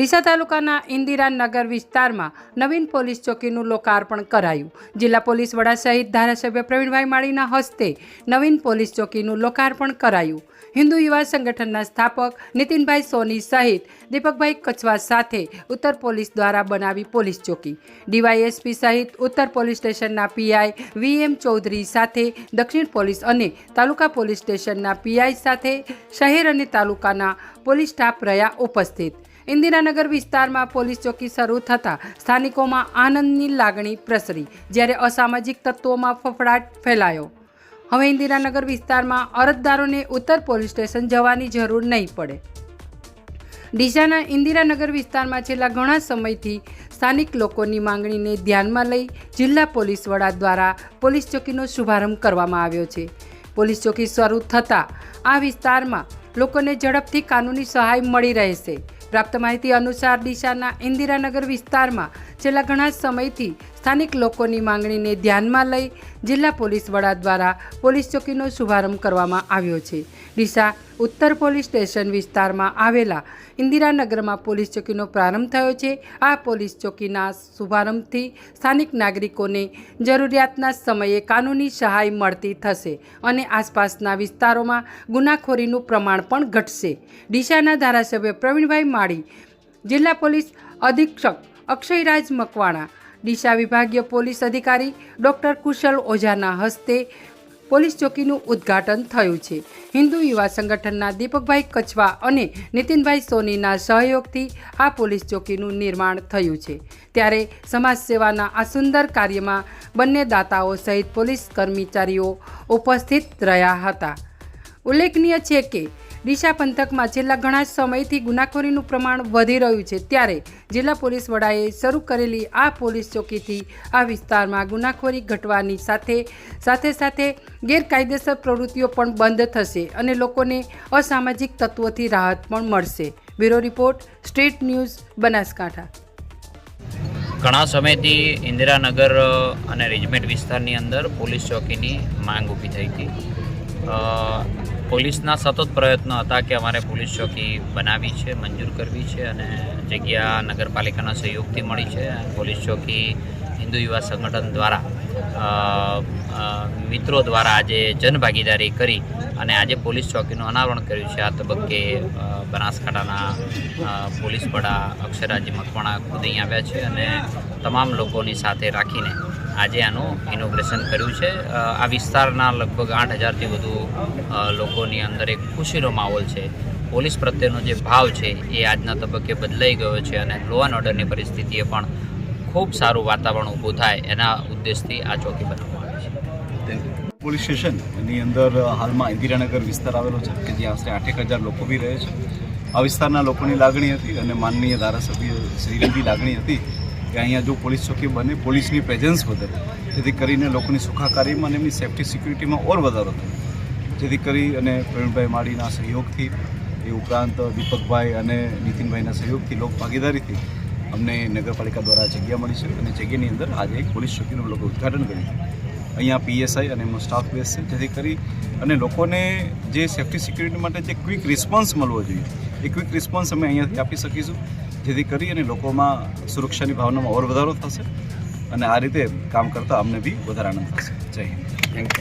ડીસા તાલુકાના ઇન્દિરાનગર વિસ્તારમાં નવીન પોલીસ ચોકીનું લોકાર્પણ કરાયું. જિલ્લા પોલીસ વડા સહિત ધારાસભ્ય પ્રવીણભાઈ માળીના હસ્તે નવીન પોલીસ ચોકીનું લોકાર્પણ કરાયું. હિન્દુ યુવા સંગઠનના સ્થાપક નીતિનભાઈ સોની સહિત દીપકભાઈ કચવા સાથે ઉત્તર પોલીસ દ્વારા બનાવી પોલીસ ચોકી. ડીવાયએસપી સહિત ઉત્તર પોલીસ સ્ટેશનના પીઆઈ વીએમ ચૌધરી સાથે દક્ષિણ પોલીસ અને તાલુકા પોલીસ સ્ટેશનના પીઆઈ સાથે શહેર અને તાલુકાના પોલીસ સ્ટાફ રહ્યા ઉપસ્થિત. ઇન્દિરાનગર વિસ્તારમાં પોલીસ ચોકી શરૂ થતાં સ્થાનિકોમાં આનંદની લાગણી પ્રસરી, જ્યારે અસામાજિક તત્વોમાં ફફડાટ ફેલાયો. હવે ઇન્દિરાનગર વિસ્તારમાં અરજદારોને ઉત્તર પોલીસ સ્ટેશન જવાની જરૂર નહીં પડે. ડીસાના ઇન્દિરાનગર વિસ્તારમાં છેલ્લા ઘણા સમયથી સ્થાનિક લોકોની માંગણીને ધ્યાનમાં લઈ જિલ્લા પોલીસ વડા દ્વારા પોલીસ ચોકીનો શુભારંભ કરવામાં આવ્યો છે. પોલીસ ચોકી શરૂ થતાં આ વિસ્તારમાં લોકોને ઝડપથી કાનૂની સહાય મળી રહેશે. પ્રાપ્ત માહિતી અનુસાર ડીસાના ઇન્દિરાનગર વિસ્તારમાં છેલ્લા ઘણા સમયથી સ્થાનિક લોકોની માંગણીને ધ્યાનમાં લઈ જિલ્લા પોલીસ વડા દ્વારા પોલીસ ચોકીનો શુભારંભ કરવામાં આવ્યો છે. ડીસા ઉત્તર પોલીસ સ્ટેશન વિસ્તારમાં આવેલા ઇન્દિરાનગરમાં પોલીસ ચોકીનો પ્રારંભ થયો છે. આ પોલીસ ચોકીના શુભારંભથી સ્થાનિક નાગરિકોને જરૂરિયાતના સમયે કાનૂની સહાય મળતી થશે અને આસપાસના વિસ્તારોમાં ગુનાખોરીનું પ્રમાણ પણ ઘટશે. ડીસાના ધારાસભ્ય પ્રવીણભાઈ માળી જિલ્લા પોલીસ અધિક્ષક અક્ષયરાજ મકવાણા. ડીસા વિભાગીય પોલીસ અધિકારી ડૉક્ટર કુશલ ઓઝાના હસ્તે પોલીસ ચોકીનું ઉદ્ઘાટન થયું છે. હિન્દુ યુવા સંગઠનના દીપકભાઈ કચવા અને નીતિનભાઈ સોનીના સહયોગથી આ પોલીસ ચોકીનું નિર્માણ થયું છે. ત્યારે સમાજ સેવાના આ સુંદર કાર્યમાં બંને દાતાઓ સહિત પોલીસ કર્મચારીઓ ઉપસ્થિત રહ્યા હતા. ઉલ્લેખનીય છે કે ડીસા પંથકમાં છેલ્લા ઘણા સમયથી ગુનાખોરીનું પ્રમાણ વધી રહ્યું છે. ત્યારે જિલ્લા પોલીસ વડાએ શરૂ કરેલી આ પોલીસ ચોકીથી આ વિસ્તારમાં ગુનાખોરી ઘટવાની સાથે સાથે સાથે ગેરકાયદેસર પ્રવૃત્તિઓ પણ બંધ થશે અને લોકોને અસામાજિક તત્વોથી રાહત પણ મળશે. Bureau report, state news, Banaskantha. ઘણા સમયથી ઇન્દિરાનગર અને રેજમેન્ટ વિસ્તારની અંદર પોલીસ ચોકીની માંગ ઊભી થઈ હતી. પોલીસના સતત પ્રયત્નો હતા કે અમારે પોલીસ ચોકી બનાવવી છે, મંજૂર કરવી છે અને જગ્યા નગરપાલિકાના સહયોગથી મળી છે. પોલીસ ચોકી હિન્દુ યુવા સંગઠન દ્વારા મિત્રો દ્વારા આજે જનભાગીદારી કરી અને આજે પોલીસ ચોકીનું અનાવરણ કર્યું છે. આ તબક્કે બનાસકાંઠાના પોલીસ વડા અક્ષરાજી મકવાણા ખુદ અહીં આવ્યા છે અને તમામ લોકોની સાથે રાખીને આજે આનું ઇનોગ્રેશન કર્યું છે. આ વિસ્તારના લગભગ આઠ હજારથી વધુ લોકોની અંદર એક ખુશીનો માહોલ છે. પોલીસ પ્રત્યેનો જે ભાવ છે એ આજના તબક્કે બદલાઈ ગયો છે અને લો એન્ડ ઓર્ડરની પરિસ્થિતિએ પણ ખૂબ સારું વાતાવરણ ઊભું થાય એના ઉદ્દેશથી આ ચોકી બનાવવામાં આવી છે. પોલીસ સ્ટેશન એની અંદર હાલમાં ઇન્દિરાનગર વિસ્તાર આવેલો છે કે જ્યાં આશરે આઠેક હજાર લોકો બી રહે છે. આ વિસ્તારના લોકોની લાગણી હતી અને માનનીય ધારાસભ્ય શ્રીની લાગણી હતી કે અહીંયા જો પોલીસ ચોકી બને, પોલીસની પ્રેઝન્સ વધે. જેથી કરીને લોકોની સુખાકારીમાં અને એમની સેફ્ટી સિક્યુરિટીમાં ઓર વધારો થાય. જેથી કરી અને પ્રવીણભાઈ માળીના સહયોગથી, એ ઉપરાંત દીપકભાઈ અને નીતિનભાઈના સહયોગથી લોક ભાગીદારીથી અમને નગરપાલિકા દ્વારા જગ્યા મળી છે અને જગ્યાની અંદર આજે એક પોલીસ ચોકીનું લોકો ઉદઘાટન કર્યું છે. અહીંયા પીએસઆઈ અને એમનો સ્ટાફ બેસશે જેથી કરી અને લોકોને જે સેફ્ટી સિક્યુરિટી માટે જે ક્વિક રિસ્પોન્સ મળવો જોઈએ, એ ક્વિક રિસ્પોન્સ અમે અહીંયાથી આપી શકીશું. જેથી કરી અને લોકોમાં સુરક્ષાની ભાવનામાં ઓર વધારો થશે. અને આ રીતે કામ કરતાં અમને બી વધારે આનંદ થશે. જય હિન્દ. Thank you